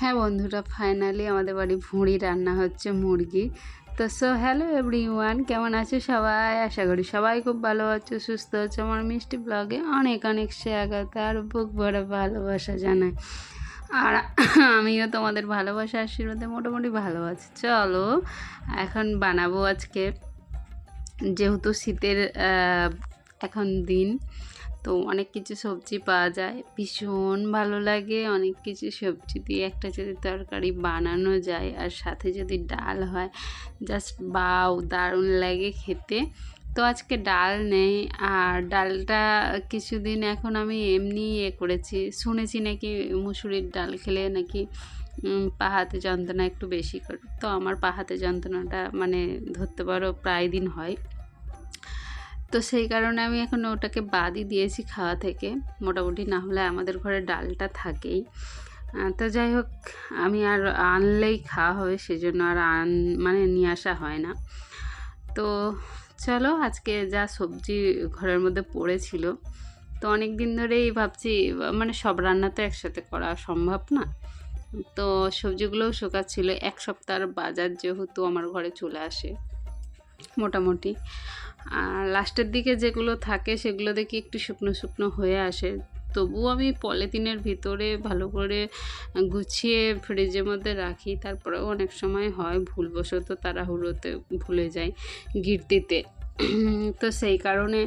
হ্যাঁ বন্ধুরা ফাইনালি আমাদের বাড়ি ভুঁড়ি রান্না হচ্ছে মুরগি। তো সো হ্যালো এভরি ওয়ান কেমন আছো সবাই? আশা করি সবাই খুব ভালো আছো, সুস্থ আছো। আমার মিষ্টি ব্লগে অনেক অনেক স্বাগত আর বুক ভরে ভালোবাসা জানায় আর আমিও তোমাদের ভালোবাসা আশীর্বাদে মোটামুটি ভালো আছি। চলো, এখন বানাবো আজকে। যেহেতু শীতের এখন দিন তো অনেক কিছু সবজি পাওয়া যায়। ভীষণ ভালো লাগে। অনেক কিছু সবজি দিয়ে একটা যদি তরকারি বানানো যায় আর সাথে যদি ডাল হয় জাস্ট বাউ, দারুণ লাগে খেতে। তো আজকে ডাল নেই। আর ডালটা কিছুদিন এখন আমি এমনি এ করেছি। শুনেছি নাকি মুসুরির ডাল খেলে নাকি পাহাতে যন্ত্রণা একটু বেশি করে। তো আমার পাহাতে যন্ত্রণাটা মানে ধরতে পারো প্রায় দিন হয়। তো সেই কারণে আমি এখন ওটাকে বাদই দিয়েছি খাওয়া থেকে। মোটামুটি না হলে আমাদের ঘরে ডালটা থাকেই। তো যাই হোক, আমি আর আনলেই খাওয়া হবে সেজন্য আর আন মানে নিয়ে আসা হয় না। তো চলো, আজকে যা সবজি ঘরের মধ্যে পড়েছিল, তো অনেক দিন ধরেই ভাবছি মানে সব রান্না তো একসাথে করা সম্ভব না। তো সবজিগুলোও শুকাচ্ছিল। এক সপ্তাহের বাজার যেহেতু আমার ঘরে চলে আসে, মোটামুটি। আর লাস্টের দিকে যেগুলো থাকে সেগুলো দেখি একটু শুকনো শুকনো হয়ে আসে। তবুও আমি পলিথিনের ভিতরে ভালো করে গুছিয়ে ফ্রিজের মধ্যে রাখি, তারপরেও অনেক সময় হয় ভুলবশত তাড়াহুড়োতে ভুলে যাই গিরতিতে তো সেই কারণে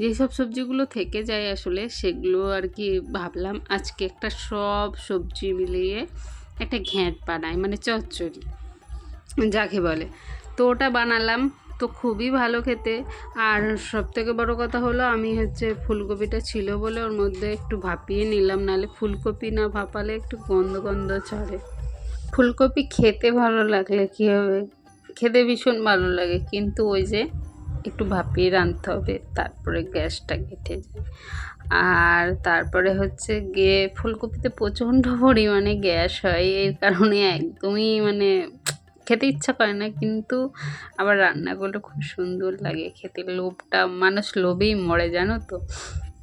যেসব সবজিগুলো থেকে যায় আসলে সেগুলো আর কি ভাবলাম আজকে একটা সব সবজি মিলিয়ে একটা ঘ্যাঁট বানাই মানে চচ্চড়ি, যাকে বলে। তো ওটা বানালাম তো খুবই ভালো খেতে। আর সব থেকে বড়ো কথা হলো, আমি হচ্ছে ফুলকপিটা ছিল বলে ওর মধ্যে একটু ভাপিয়ে নিলাম, নালে ফুলকপি না ভাপালে একটু গন্ধ গন্ধ ছাড়ে। ফুলকপি খেতে ভালো লাগলে কী হবে? খেতে ভীষণ ভালো লাগে, কিন্তু ওই যে একটু ভাপিয়ে রাঁধতে হবে, তারপরে গ্যাসটা কেটে যায়। আর তারপরে হচ্ছে গিয়ে ফুলকপিতে প্রচণ্ড পরিমাণে গ্যাস হয়, এর কারণে একদমই মানে খেতে ইচ্ছা করে না, কিন্তু আবার রান্না করলে খুব সুন্দর লাগে খেতে। লোভটা, মানুষ লোভেই মরে, জানো তো?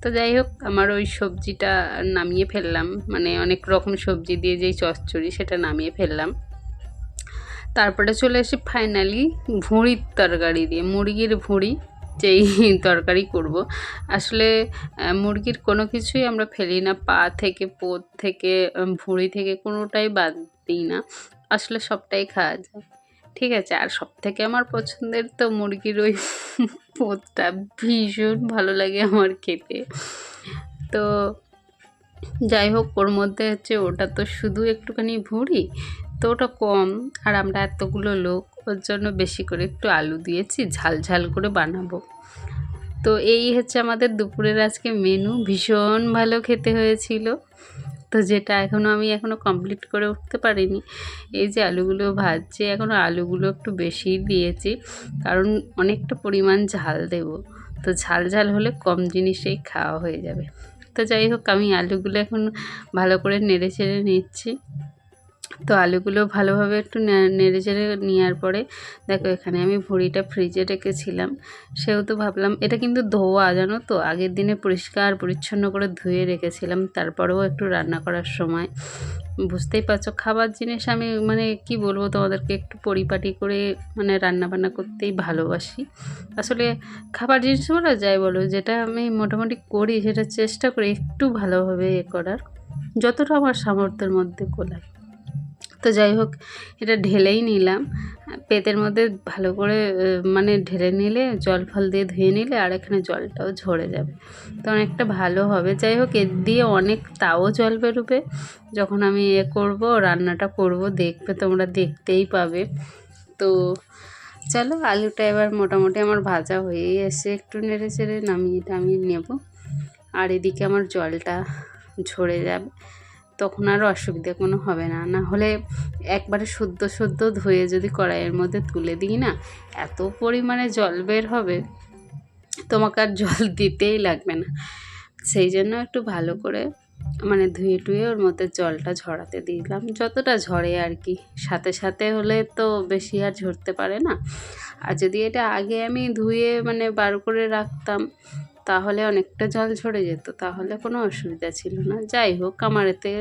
তো যাই হোক, আমার ওই সবজিটা নামিয়ে ফেললাম। মানে অনেক রকম সবজি দিয়ে যেই চচ্চড়ি সেটা নামিয়ে ফেললাম। তারপরে চলে আসি ফাইনালি ভুঁড়ির তরকারি দিয়ে, মুরগির ভুঁড়ি যেই তরকারি করব। আসলে মুরগির কোনো কিছুই আমরা ফেলি না, পা থেকে, পোত থেকে ভুঁড়ি থেকে কোনোটাই বাদ দিই না। আসলে সবটাই খাওয়া যায়। ঠিক আছে, আর সব থেকে আমার পছন্দের তো মুরগির ওই পোতটা ভীষণ ভালো লাগে আমার খেতে। তো যাই হোক, ওর মধ্যে হচ্ছে ওটা তো শুধু একটুখানি ভুঁড়ি, তো ওটা কম। আর আমরা এতগুলো লোক, ওর জন্য বেশি করে একটু আলু দিয়েছি, ঝাল ঝাল করে বানাবো। তো এই হচ্ছে আমাদের দুপুরের আজকে মেনু ভীষণ ভালো খেতে হয়েছিল। তো যেটা এখনও আমি এখনও কমপ্লিট করে উঠতে পারিনি। এই যে আলুগুলো ভাজছে এখনও আলুগুলো একটু বেশি দিয়েছি, কারণ অনেকটা পরিমাণ ঝাল দেব। তো ঝাল ঝাল হলে কম জিনিসেই খাওয়া হয়ে যাবে। তো যাই হোক, আমি আলুগুলো এখন ভালো করে নেড়ে ছেড়ে নিচ্ছি। তো আলুগুলো ভালোভাবে একটু নেড়ে চেড়ে নেওয়ার পরে দেখো এখানে আমি ভুঁড়িটা ফ্রিজে রেখেছিলাম। সেহেতু ভাবলাম এটা কিন্তু ধোয়া, জানো তো? আগের দিনে পরিষ্কার, পরিচ্ছন্ন করে ধুয়ে রেখেছিলাম, তারপরেও একটু রান্না করার সময়। বুঝতেই পারছ, খাবার জিনিস আমি মানে কি বলব তোমাদেরকে, একটু পরিপাটি করে মানে রান্না বান্না করতেই ভালোবাসি। আসলে খাবার জিনিস বলা যায় বলো, যেটা আমি মোটামুটি করি, সেটা চেষ্টা করি একটু ভালোভাবে এ করার। যতটা আমার সামর্থ্যের মধ্যে কোলায় তো যাই হোক, এটা ঢেলেই নিলাম। পেতের মধ্যে ভালো করে মানে ঢেলে নিলে, জল ফল দিয়ে ধুয়ে নিলে আর এখানে জলটাও ঝরে যাবে। তো অনেকটা ভালো হবে। যাই হোক, এর দিয়ে অনেক তাও জল বেরোবে। যখন আমি এ করব, রান্নাটা করব, দেখবে তোমরা দেখতেই পাবে। তো চলো, আলুটা এবার মোটামুটি আমার ভাজা হয়েই এসে একটু নেড়ে চেড়ে নামিয়ে টামিয়ে নেব। আর এদিকে আমার জলটা ঝরে যাবে। তখন আর অসুবিধা কোনো হবে না। না হলে একবারে শুদ্ধ শুদ্ধ ধুয়ে যদি কড়াইয়ের মধ্যে তুলে দিই না, এত পরিমাণে জল বের হবে, তোমাকে আর জল দিতেই লাগবে না। সেই জন্য একটু ভালো করে মানে ধুয়ে টুয়ে ওর মধ্যে জলটা ঝরাতে দিলাম। যতটা ঝরে আর কি। সাথে সাথে হলে তো বেশি আর ঝরতে পারে না। আর যদি এটা আগে আমি ধুয়ে মানে বার করে রাখতাম তাহলে অনেকটা জল ঝরে যেত, তাহলে কোনো অসুবিধা ছিল না। যাই হোক, আমার এতে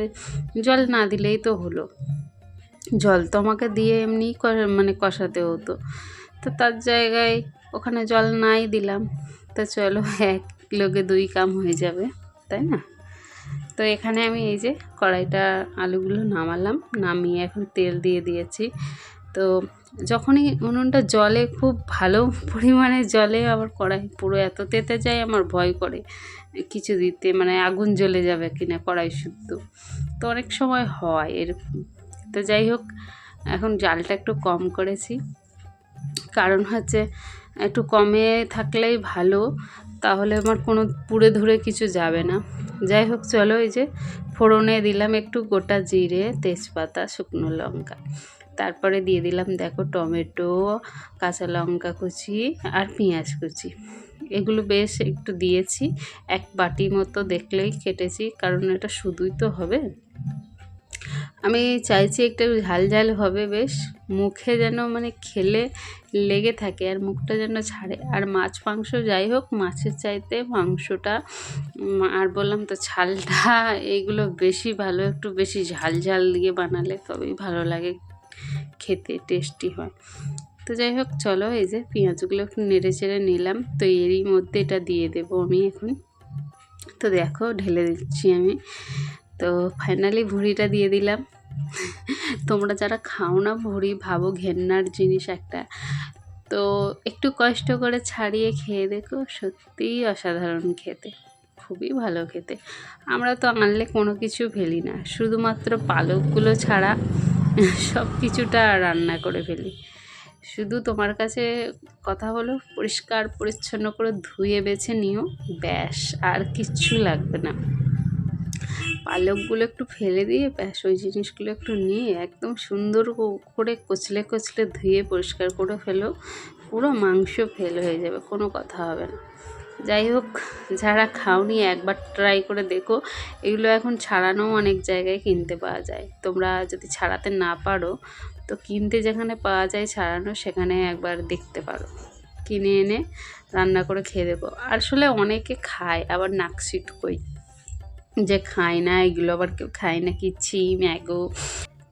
জল না দিলেই তো হলো। জল তো আমাকে দিয়ে এমনি মানে কষাতে হতো। তো তার জায়গায় ওখানে জল নাই দিলাম। তো চলো, এক লোকে দুই কাম হয়ে যাবে, তাই না? তো এখানে আমি এই যে কড়াইটা আলুগুলো নামালাম, নামিয়ে এখন তেল দিয়ে দিয়েছি। তো যখনই উনুনটা জলে খুব ভালো পরিমাণে জলে আবার কড়াই পুরো এত তেতে যায়, আমার ভয় করে। কিছু দিতে মানে আগুন জ্বলে যাবে কিনা কড়াই শুদ্ধ। তো অনেক সময় হয় এরকম। তো যাই হোক, এখন জালটা একটু কম করেছি। কারণ হচ্ছে, একটু কমে থাকলেই ভালো, তাহলে আমার কোনো পুড়ে ধরে কিছু যাবে না। যাই হোক, চলো এই যে ফোড়নে দিলাম একটু গোটা জিরে, তেজপাতা, শুকনো লঙ্কা। তারপরে দিয়ে দিলাম, দেখো টমেটো, কাঁচা লঙ্কা কুচি আর পেঁয়াজ কুচি। এগুলো বেশ একটু দিয়েছি, এক বাটি মতো দেখলেই কেটেছি, কারণ এটা শুধুই তো হবে। আমি চাইছি একটু ঝাল ঝাল হবে বেশ, মুখে যেন মানে খেলে লেগে থাকে আর মুখটা যেন ছাড়ে। আর মাছ মাংস যাই হোক, মাছের চাইতে মাংসটা আর বললাম তো ছালটা এইগুলো বেশি ভালো, একটু বেশি ঝাল ঝাল দিয়ে বানালে তবেই ভালো লাগে খেতে টেস্টি হয়। তো যাই হোক, চলো এই যে পেঁয়াজগুলো একটু নেড়ে চেড়ে নিলাম। তো এরই মধ্যে এটা দিয়ে দেবো আমি এখন। তো দেখো, ঢেলে দিচ্ছি আমি। তো ফাইনালি ভুড়িটা দিয়ে দিলাম। তোমরা যারা খাও না ভুড়ি, ভাবো ঘেন্নার জিনিস একটা। তো একটু কষ্ট করে ছাড়িয়ে খেয়ে দেখো, সত্যিই অসাধারণ খেতে। খুবই ভালো খেতে। আমরা তো আনলে কোনো কিছু ফেলি না। শুধুমাত্র পালকগুলো ছাড়া সব কিছুটা রান্না করে ফেলি। শুধু তোমার কাছে কথা হলো, পরিষ্কার, পরিচ্ছন্ন করে ধুয়ে বেছে নিও, ব্যাস, আর কিচ্ছু লাগবে না। পালকগুলো একটু ফেলে দিয়ে ব্যাস, ওই জিনিসগুলো একটু নিয়ে একদম সুন্দর করে কচলে কচলে ধুয়ে পরিষ্কার করে ফেলো, পুরো মাংস ফেল হয়ে যাবে, কোনো কথা হবে না। যাই হোক, যারা খাওনি একবার ট্রাই করে দেখো। এগুলো এখন ছাড়ানোও অনেক জায়গায় কিনতে পাওয়া যায়। তোমরা যদি ছাড়াতে না পারো, তো কিনতে যেখানে পাওয়া যায় ছাড়ানো, সেখানে একবার দেখতে পারো। কিনে এনে রান্না করে খেয়ে দেবো। আসলে অনেকে খায়, আবার নাকশিট কই যে খায় না, এগুলো আবার কেউ খায় না কি ছি ম্যাগো।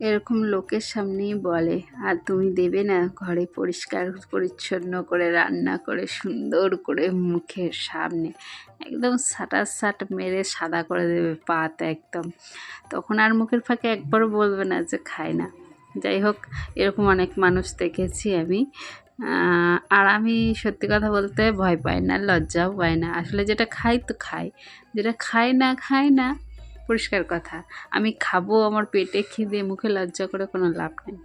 এরকম লোকের সামনেই বলে, আর তুমি দেবে না ঘরে পরিষ্কার পরিচ্ছন্ন করে রান্না করে সুন্দর করে মুখের সামনে, একদম সাটার সাট মেরে সাদা করে দেবে পাত একদম। তখন আর মুখের ফাঁকে একবারও বলবে না যে খায় না। যাই হোক, এরকম অনেক মানুষ দেখেছি আমি। আর আমি সত্যি কথা বলতে ভয় পাই না, লজ্জাও পাই না। আসলে যেটা খাই তো খাই, যেটা খাই না খাই না। পরিষ্কার কথা। আমি খাব, আমার পেটে খিদে, মুখে লজ্জা করে কোনো লাভ নেই।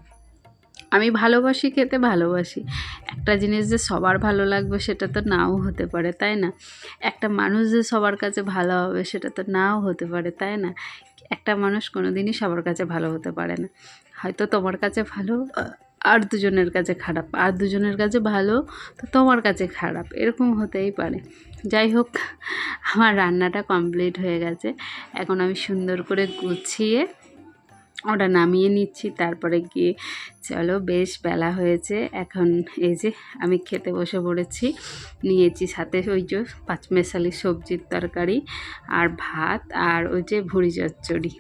আমি ভালোবাসি, খেতে ভালোবাসি। একটা জিনিস যে সবার ভালো লাগবে সেটা তো নাও হতে পারে, তাই না? একটা মানুষ যে সবার কাছে ভালো হবে সেটা তো নাও হতে পারে, তাই না? একটা মানুষ কোনো দিনই সবার কাছে ভালো হতে পারে না। হয়তো তোমার কাছে ভালো আর দুজনের কাছে খারাপ, আর দুজনের কাছে ভালো, তো তোমার কাছে খারাপ, এরকম হতেই পারে। যাই হোক, আমার রান্নাটা কমপ্লিট হয়ে গেছে। এখন আমি সুন্দর করে গুছিয়ে ওটা নামিয়ে নিচ্ছি। তারপরে গিয়ে, চলো বেশ বেলা হয়েছে। এখন এই যে আমি খেতে বসে পড়েছি, নিয়েছি সাথে ওই যে পাঁচমেশালি সবজির তরকারি আর ভাত আর ওই যে ভুড়ি চচ্চড়ি।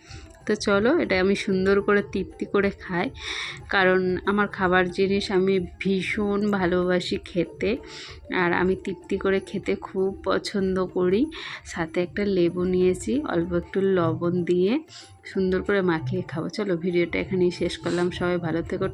তো চলো, এটা আমি সুন্দর করে তৃপ্তি করে খাই। কারণ আমার খাবার জিনিস আমি ভীষণ ভালোবাসি খেতে। আর আমি তৃপ্তি করে খেতে খুব পছন্দ করি। সাথে একটা লেবু নিয়েছি, অল্প একটু লবণ দিয়ে সুন্দর করে মাখিয়ে খাব। চলো, ভিডিওটা এখানেই শেষ করলাম। সবাই ভালো থেকো